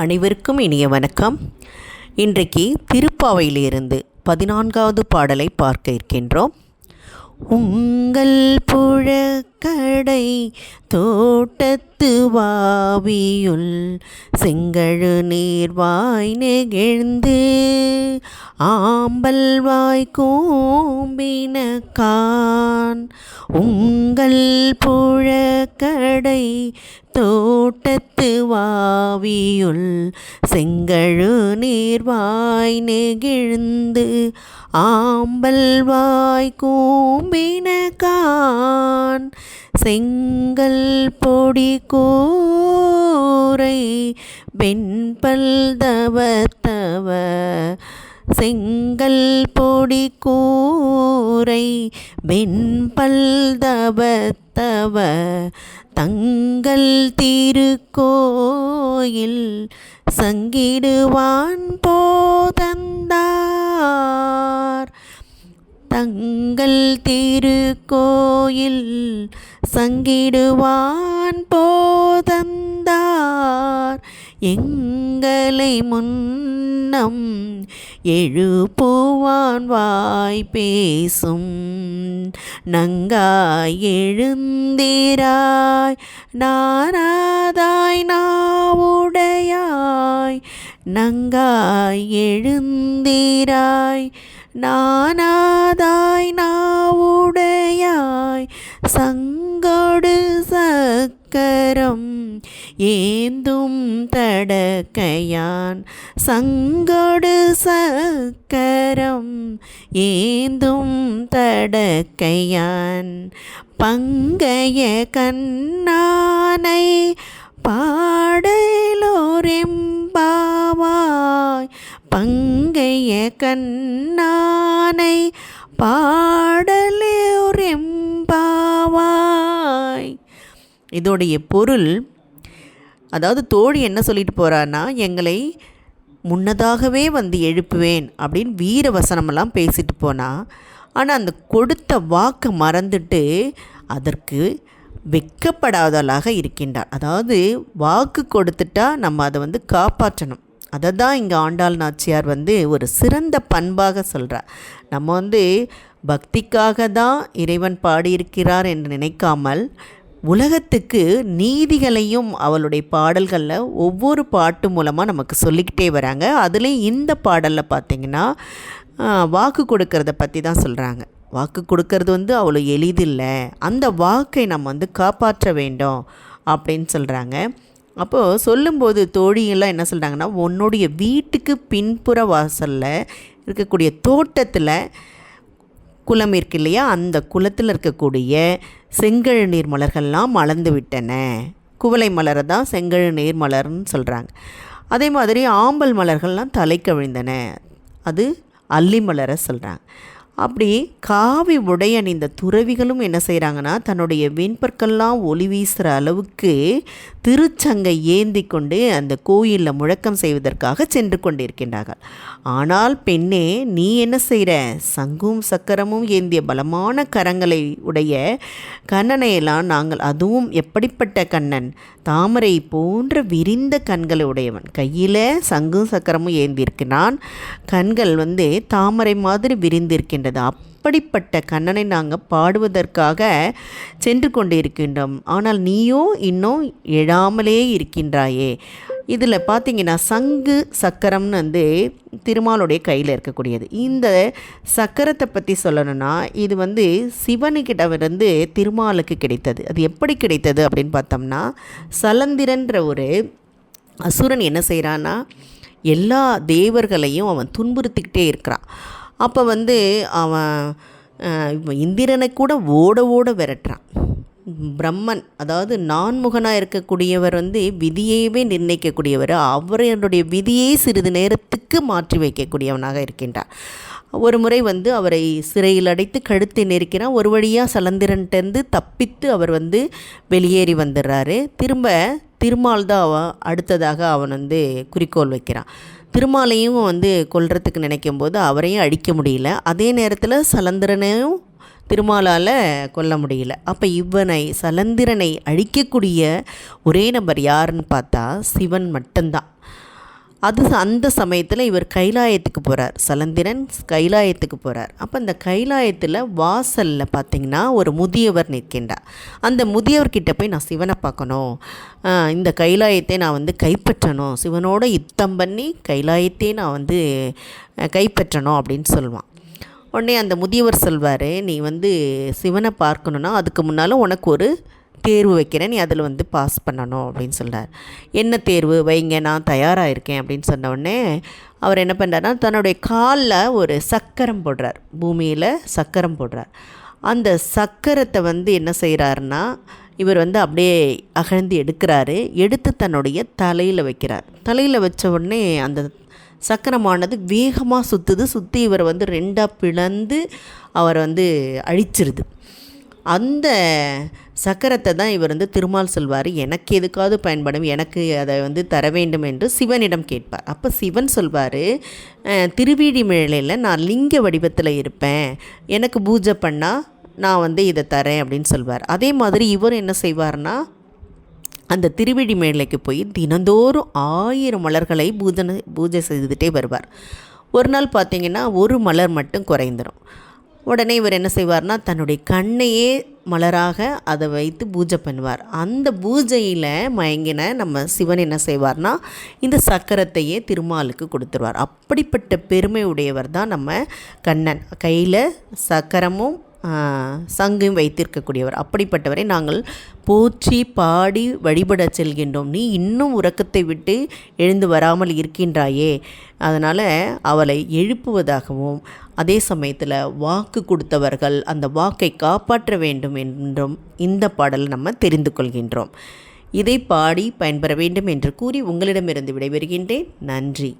அனைவருக்கும் இனிய வணக்கம். இன்றைக்கு திருப்பாவையிலிருந்து பதினான்காவது பாடலை பார்க்க இருக்கின்றோம். உங்கள் புழ கடை தோட்டத்து வாவியுள் செங்கழு நீர்வாய் நெகிழ்ந்து ஆம்பல் வாய் கூம்பினக்கான் உங்கள் புழக்கடை தோட்டத்து வாவியுள் செங்கழு நீர்வாய் நெகிழ்ந்து ஆம்பல் வாய் கூம்பினக்கான் செங்கல் பொடி கூரை வெண்பல் தவத்தவ செங்கல் பொடி கூரை வெண்பல் தவத்தவ தங்கள் திருக்கோயில் சங்கிடுவான் போதந்தார். தங்கள் திருக்கோயில் சங்கிடுவான் போதந்தார். எங்களை முன்னம் எழுப்புவான் வாய் பேசும். நங்காய் எழுந்திராய் நாராதாய் நாவுடையாய். நங்காய் எழுந்திராய் நானாதாய் நாவுடையாய். சங்கொடு சக்கரம் ஏந்தும் தடக்கையான். சங்கொடு சக்கரம் ஏந்தும் தடக்கையான். பங்கைய கண்ணானை பாட கண்ணானை பாடலோரெம்பாவாய் இதோடைய பொருள் அதாவது தோழி என்ன சொல்லிட்டு போகிறான்னா எங்களை முன்னதாகவே வந்து எழுப்புவேன் அப்படின்னு வீர வசனமெல்லாம் பேசிட்டு போனால் ஆனால் அந்த கொடுத்த வாக்கை மறந்துட்டு அதற்கு வெக்கப்படாதவளாக இருக்கின்றார் அதாவது வாக்கு கொடுத்துட்டா நம்ம அதை வந்து காப்பாற்றணும். அதை தான் இங்கே ஆண்டாள் நாச்சியார் வந்து ஒரு சிறந்த பண்பாக சொல்கிறார் நம்ம வந்து பக்திக்காக தான் இறைவன் பாடியிருக்கிறார் என்று நினைக்காமல் உலகத்துக்கு நீதிகளையும் அவளுடைய பாடல்களில் ஒவ்வொரு பாட்டு மூலமாக நமக்கு சொல்லிக்கிட்டே வராங்க. அதுலேயும் இந்த பாடலில் பார்த்திங்கன்னா வாக்கு கொடுக்கறத பற்றி தான் சொல்கிறாங்க வாக்கு கொடுக்கறது வந்து அவ்வளோ எளிதில்லை. அந்த வாக்கை நம்ம வந்து காப்பாற்ற வேண்டும் அப்படின்னு சொல்கிறாங்க அப்போது சொல்லும்போது தோழியெல்லாம் என்ன சொல்கிறாங்கன்னா உன்னுடைய வீட்டுக்கு பின்புற வாசலில் இருக்கக்கூடிய தோட்டத்தில் குளம் இருக்கு இல்லையா? அந்த குளத்தில் இருக்கக்கூடிய செங்கழு நீர் மலர்கள்லாம் மலர்ந்து விட்டன. குவளை மலரை தான் செங்கழு நீர் மலர்னு சொல்கிறாங்க அதே மாதிரி ஆம்பல் மலர்கள்லாம் தலை கவிழ்ந்தன. அது அல்லி மலரை சொல்கிறாங்க அப்படி காவி உடை அணிந்த துறவிகளும் என்ன செய்கிறாங்கன்னா தன்னுடைய வெண்பற்கள்லாம் ஒளி வீசுகிற அளவுக்கு திருச்சங்கை ஏந்தி கொண்டு அந்த கோயிலில் முழக்கம் செய்வதற்காக சென்று கொண்டிருக்கின்றார்கள். ஆனால் பெண்ணே நீ என்ன செய்கிற சங்கும் சக்கரமும் ஏந்திய பலமான கரங்களை உடைய கண்ணனையெல்லாம் நாங்கள் அதுவும் எப்படிப்பட்ட கண்ணன்? தாமரை போன்ற விரிந்த கண்களை உடையவன். கையில் சங்கும் சக்கரமும் ஏந்தியிருக்கிறான் கண்கள் வந்து தாமரை மாதிரி விரிந்திருக்கின்றது அப்படிப்பட்ட கண்ணனை நாங்கள் பாடுவதற்காக சென்று கொண்டு இருக்கின்றோம் ஆனால் நீயோ இன்னும் எழாமலே இருக்கின்றாயே. இதில் பார்த்தீங்கன்னா சங்கு சக்கரம்னு வந்து திருமாலுடைய கையில் இருக்கக்கூடியது. இந்த சக்கரத்தை பற்றி சொல்லணும்னா இது வந்து சிவனுக்கிட்ட வந்து திருமாலுக்கு கிடைத்தது. அது எப்படி கிடைத்தது அப்படின்னு பார்த்தோம்னா சலந்திரன்ற ஒரு அசுரன் என்ன செய்கிறான்னா எல்லா தேவர்களையும் அவன் துன்புறுத்திக்கிட்டே இருக்கிறான். அப்போ வந்து அவன் இந்திரனை கூட ஓட ஓட விரட்டுறான். பிரம்மன் அதாவது நான்முகனாக இருக்கக்கூடியவர் வந்து விதியையவே நிர்ணயிக்கக்கூடியவர். அவருடைய விதியை சிறிது நேரத்துக்கு மாற்றி வைக்கக்கூடியவனாக இருக்கின்றார். ஒரு முறை வந்து அவரை சிறையில் அடைத்து கழுத்தை நெருக்கிறான். ஒரு வழியாக சலந்திரன்ட்டேருந்து தப்பித்து அவர் வந்து வெளியேறி வந்துடுறாரு. திரும்ப திருமால் தான் அவன் அடுத்ததாக அவன் வந்து குறிக்கோள் வைக்கிறான். திருமாலையும் வந்து கொல்றதுக்கு நினைக்கும் போது அவரையும் அழிக்க முடியல. அதே நேரத்தில் சலந்திரனையும் திருமாலால் கொல்ல முடியல. அப்போ இவனை சலந்திரனை அழிக்கக்கூடிய ஒரே நபர் யாருன்னு பார்த்தா சிவன் மட்டும்தான். அது அந்த சமயத்தில் இவர் கைலாயத்துக்கு போகிறார் சலந்திரன் கைலாயத்துக்கு போகிறார் அப்போ அந்த கைலாயத்தில் வாசலில் பார்த்திங்கன்னா ஒரு முதியவர் நிற்கின்றார். அந்த முதியவர்கிட்ட போய் நான் சிவனை பார்க்கணும். இந்த கைலாயத்தை நான் வந்து கைப்பற்றணும். சிவனோட யுத்தம் பண்ணி கைலாயத்தை நான் வந்து கைப்பற்றணும் அப்படின்னு சொல்லுவான். உடனே அந்த முதியவர் சொல்வார் நீ வந்து சிவனை பார்க்கணுன்னா அதுக்கு முன்னால் உனக்கு ஒரு தேர்வு வைக்கிறேன் நீ அதில் வந்து பாஸ் பண்ணணும் அப்படின்னு சொல்கிறார் என்ன தேர்வு? வைங்க நான் தயாராக இருக்கேன் அப்படின்னு சொன்னோடனே அவர் என்ன பண்ணுறாருனா தன்னுடைய காலில் ஒரு சக்கரம் போடுறார். பூமியில் சக்கரம் போடுறார். அந்த சக்கரத்தை வந்து என்ன செய்கிறாருன்னா இவர் வந்து அப்படியே அகழ்ந்து எடுக்கிறாரு. எடுத்து தன்னுடைய தலையில் வைக்கிறார். தலையில் வச்ச உடனே அந்த சக்கரமானது வேகமாக சுற்றுது சுற்றி இவர் வந்து ரெண்டாக பிளந்து அவர் வந்து அழிச்சிருது. அந்த சக்கரத்தை தான் இவர் வந்து திருமால் சொல்வார். எனக்கு எதுக்காவது பயன்படும் எனக்கு அதை வந்து தர வேண்டும் என்று சிவனிடம் கேட்பார். அப்போ சிவன் சொல்வார் திருவீடி மேலையில் நான் லிங்க வடிவத்தில் இருப்பேன். எனக்கு பூஜை பண்ணால் நான் வந்து இதை தரேன் அப்படின்னு சொல்வார். அதே மாதிரி இவர் என்ன செய்வார்னா அந்த திருவிழி மேலைக்கு போய் தினந்தோறும் ஆயிரம் மலர்களை பூஜனை பூஜை செய்துகிட்டே வருவார். ஒரு நாள் பார்த்திங்கன்னா ஒரு மலர் மட்டும் குறைந்துடும் உடனே இவர் என்ன செய்வார்னா தன்னுடைய கண்ணையே மலராக அதை வைத்து பூஜை பண்ணுவார். அந்த பூஜையில் மயங்கின நம்ம சிவன் என்ன செய்வார்னா இந்த சக்கரத்தையே திருமாலுக்கு கொடுத்துருவார். அப்படிப்பட்ட பெருமை உடையவர் தான் நம்ம கண்ணன். கையில் சக்கரமும் சங்கும் வைத்திருக்கக்கூடியவர். அப்படிப்பட்டவரை நாங்கள் போற்றி பாடி வழிபட செல்கின்றோம். நீ இன்னும் உறக்கத்தை விட்டு எழுந்து வராமல் இருக்கின்றாயே. அதனால் அவளை எழுப்புவதாகவும் அதே சமயத்தில் வாக்கு கொடுத்தவர்கள் அந்த வாக்கை காப்பாற்ற வேண்டும் என்றும் இந்த பாடலை நம்ம தெரிந்து கொள்கின்றோம். இதை பாடி பயன்பெற வேண்டும் என்று கூறி உங்களிடமிருந்து விடைபெறுகின்றேன். நன்றி.